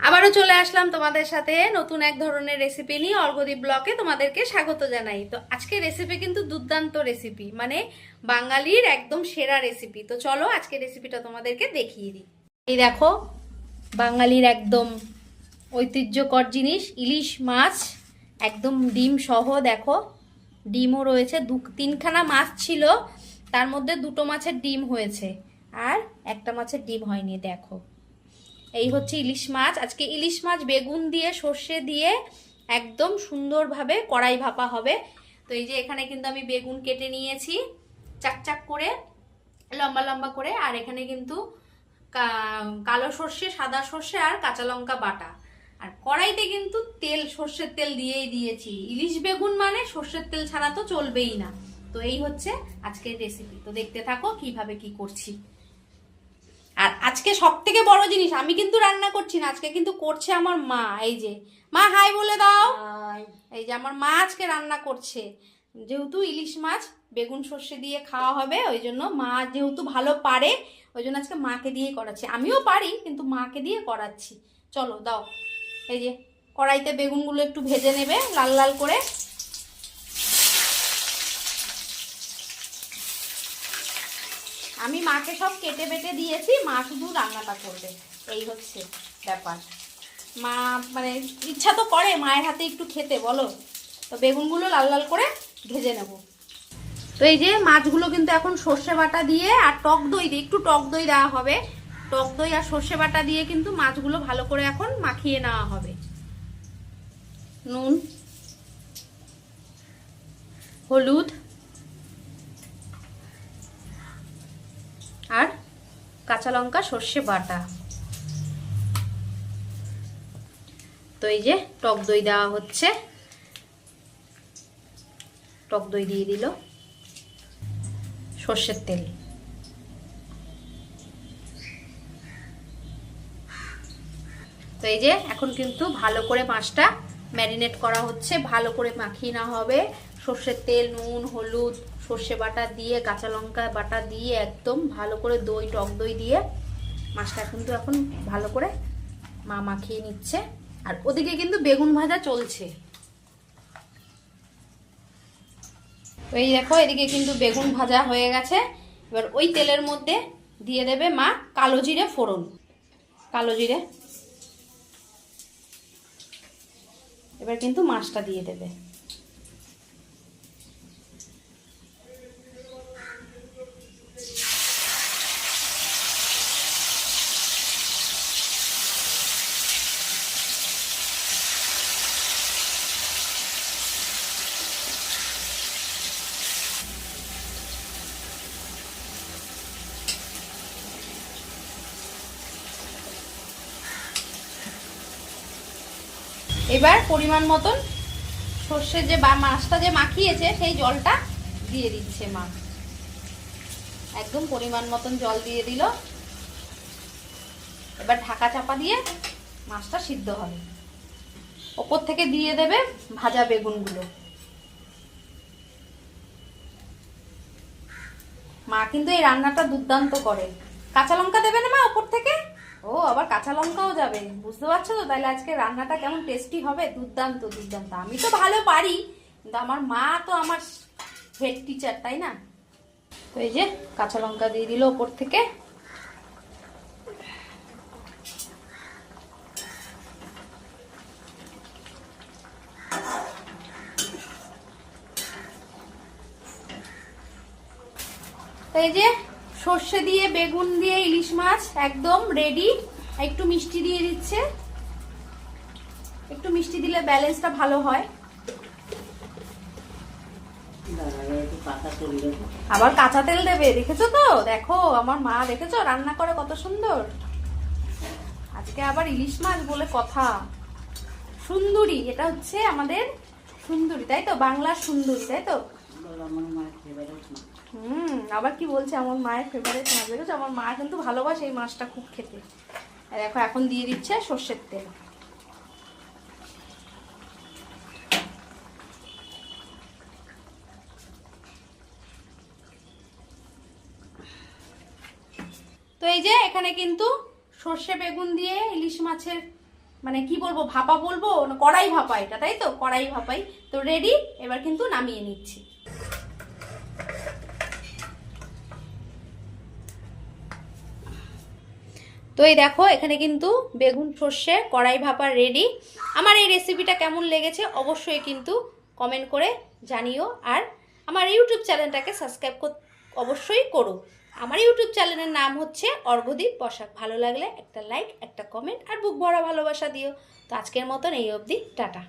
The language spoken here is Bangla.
আবারও চলে আসলাম তোমাদের সাথে নতুন এক ধরনের রেসিপি নিয়ে অর্গদীপ ব্লকে তোমাদেরকে স্বাগত জানাই। তো আজকে রেসিপি কিন্তু দুর্দান্ত রেসিপি মানে বাঙালির একদম সেরা রেসিপি তো চলো আজকে রেসিপিটা তোমাদেরকে দেখিয়ে দিই। এই দেখো, বাঙালির একদম ঐতিহ্যকর জিনিস, ইলিশ মাছ, একদম ডিম সহ, দেখো, ডিমও রয়েছে। দু, তিনখানা মাছ ছিল, তার মধ্যে দুটো মাছের ডিম হয়েছে, আর একটা মাছের ডিম হয়নি, দেখো। এই হচ্ছে ইলিশ মাছ। আজকে ইলিশ মাছ বেগুন দিয়ে, সর্ষে দিয়ে একদম সুন্দরভাবে কড়াই ভাপা হবে। তো এই যে এখানে কিন্তু আমি বেগুন কেটে নিয়েছি চাক চাক করে, লম্বা লম্বা করে। আর এখানে কিন্তু কালো সর্ষে, সাদা সর্ষে আর কাঁচা লঙ্কা বাটা। আর কড়াইতে কিন্তু তেল, সর্ষের তেল দিয়েই দিয়েছি। ইলিশ বেগুন মানে সর্ষের তেল ছাড়া তো চলবেই না। তো এই হচ্ছে আজকের রেসিপি তো দেখতে থাকো কীভাবে কি করছি। আজকে সব থেকে বড় জিনিস আমি কিন্তু রান্না করছি না আজকে কিন্তু করছে আমার মা এই যে। মা হাই বলে দাও। এই যে আমার মা আজকে রান্না করছে। যেহেতু ইলিশ মাছ বেগুন সর্ষে দিয়ে খাওয়া হবে ওই জন্য মা যেহেতু ভালো পারে ওই জন্য আজকে মাকে দিয়েই করাচ্ছি। আমিও পারি কিন্তু মাকে দিয়ে করাচ্ছি। চলো দাও। এই যে কড়াইতে বেগুনগুলো একটু ভেজে নেবে লাল লাল করে। আমি মাকে সব কেটে বেটে দিয়েছি, মা শুধু রান্নাটা করবে। এই হচ্ছে ব্যাপার। মা মানে ইচ্ছা তো করে মায়ের হাতে একটু খেতে, বলো? তো বেগুনগুলো লাল লাল করে ভেজে নেব। তো এই যে মাছগুলো কিন্তু এখন সর্ষে বাটা দিয়ে আর টক দই দিয়ে, একটু টক দই দেওয়া হবে। টক দই আর সর্ষে বাটা দিয়ে কিন্তু মাছগুলো ভালো করে এখন মাখিয়ে নেওয়া হবে। নুন, হলুদ আর কাঁচা লঙ্কা, সর্ষে বাটা। তো এই যে টক দই দেওয়া হচ্ছে। টক দই দিয়ে দিল সর্ষের তেল। তো এই যে এখন কিন্তু ভালো করে মাছটা ম্যারিনেট করা হচ্ছে, ভালো করে মাখিয়ে নেওয়া হবে। সর্ষের তেল, নুন, হলুদ, সর্ষে বাটা দিয়ে, কাঁচা লঙ্কা বাটা দিয়ে একদম ভালো করে দই, টক দই দিয়ে মাছটা কিন্তু এখন ভালো করে মা মাখিয়ে নিচ্ছে। আর ওদিকে কিন্তু বেগুন ভাজা চলছে। এই দেখো, এদিকে কিন্তু বেগুন ভাজা হয়ে গেছে। এবার ওই তেলের মধ্যে দিয়ে দেবে মা কালো জিরে ফোড়ন। কালো জিরে। এবার কিন্তু মাছটা দিয়ে দেবে। এবার পরিমাণ মতন সর্ষের যে বা মাছটা যে মাখিয়েছে, সেই জলটা দিয়ে দিচ্ছে মা। একদম পরিমাণ মতন জল দিয়ে দিল। এবার ঢাকা চাপা দিয়ে মাছটা সিদ্ধ হবে। ওপর থেকে দিয়ে দেবে ভাজা বেগুনগুলো। মা কিন্তু এই রান্নাটা দুর্দান্ত করে। কাঁচা লঙ্কা দেবে না মা ওপর থেকে? ও, আবার কাঁচা লঙ্কাও যাবে। বুঝতে পারছ তো? তাহলে আজকে রান্নাটা কেমন টেস্টি হবে? দুর্দান্ত দুর্দান্ত। আমি তো ভালো পারি, কিন্তু আমার মা তো আমার হেড টিচার তাই না? তো এই যে কাঁচা লঙ্কা দিয়ে দিল ওপর থেকে। এই যে সর্ষে দিয়ে, বেগুন দিয়ে, ইলিশ মাছ একদম রেডি একটু মিষ্টি দিয়ে দিচ্ছে। একটু মিষ্টি দিলে ব্যালেন্সটা ভালো হয়। আবার কাঁচা তেল দেবে, দেখেছ তো? দেখো, আমার মা, দেখেছ? রান্না করে কত সুন্দর। আজকে আবার ইলিশ মাছ বলে কথা। সুন্দরী, এটা হচ্ছে আমাদের সুন্দরী, তাই তো? বাংলার সুন্দরী, তাই তো? হুম, আবার কি বলছে? আমার মায়ের ফেভারিট মাছ। দেখেছ? আমার মা কিন্তু ভালোবাসে এই মাছটা খুব খেতে। আর দেখো, এখন দিয়ে দিচ্ছে সর্ষের তেল। তো এই যে, এখানে কিন্তু সর্ষে বেগুন দিয়ে ইলিশ মাছের মানে কি বলব, ভাপা বলব? কড়াই ভাপা এটা, তাই তো? কড়াই ভাপাই। তো রেডি এবার কিন্তু নামিয়ে নিচ্ছি। তো এই দেখো, এখানে কিন্তু বেগুন সর্ষে, কড়াই ভাপা রেডি আমার এই রেসিপিটা কেমন লেগেছে অবশ্যই কিন্তু কমেন্ট করে জানিও। আর আমার ইউটিউব চ্যানেলটাকে সাবস্ক্রাইব অবশ্যই করো। আমার ইউটিউব চ্যানেলের নাম হচ্ছে অর্ঘদীপ পোশাক ভালো লাগলে একটা লাইক একটা কমেন্ট আর বুক ভরা ভালোবাসা দিও। তো আজকের মতন এই অবধি, টাটা।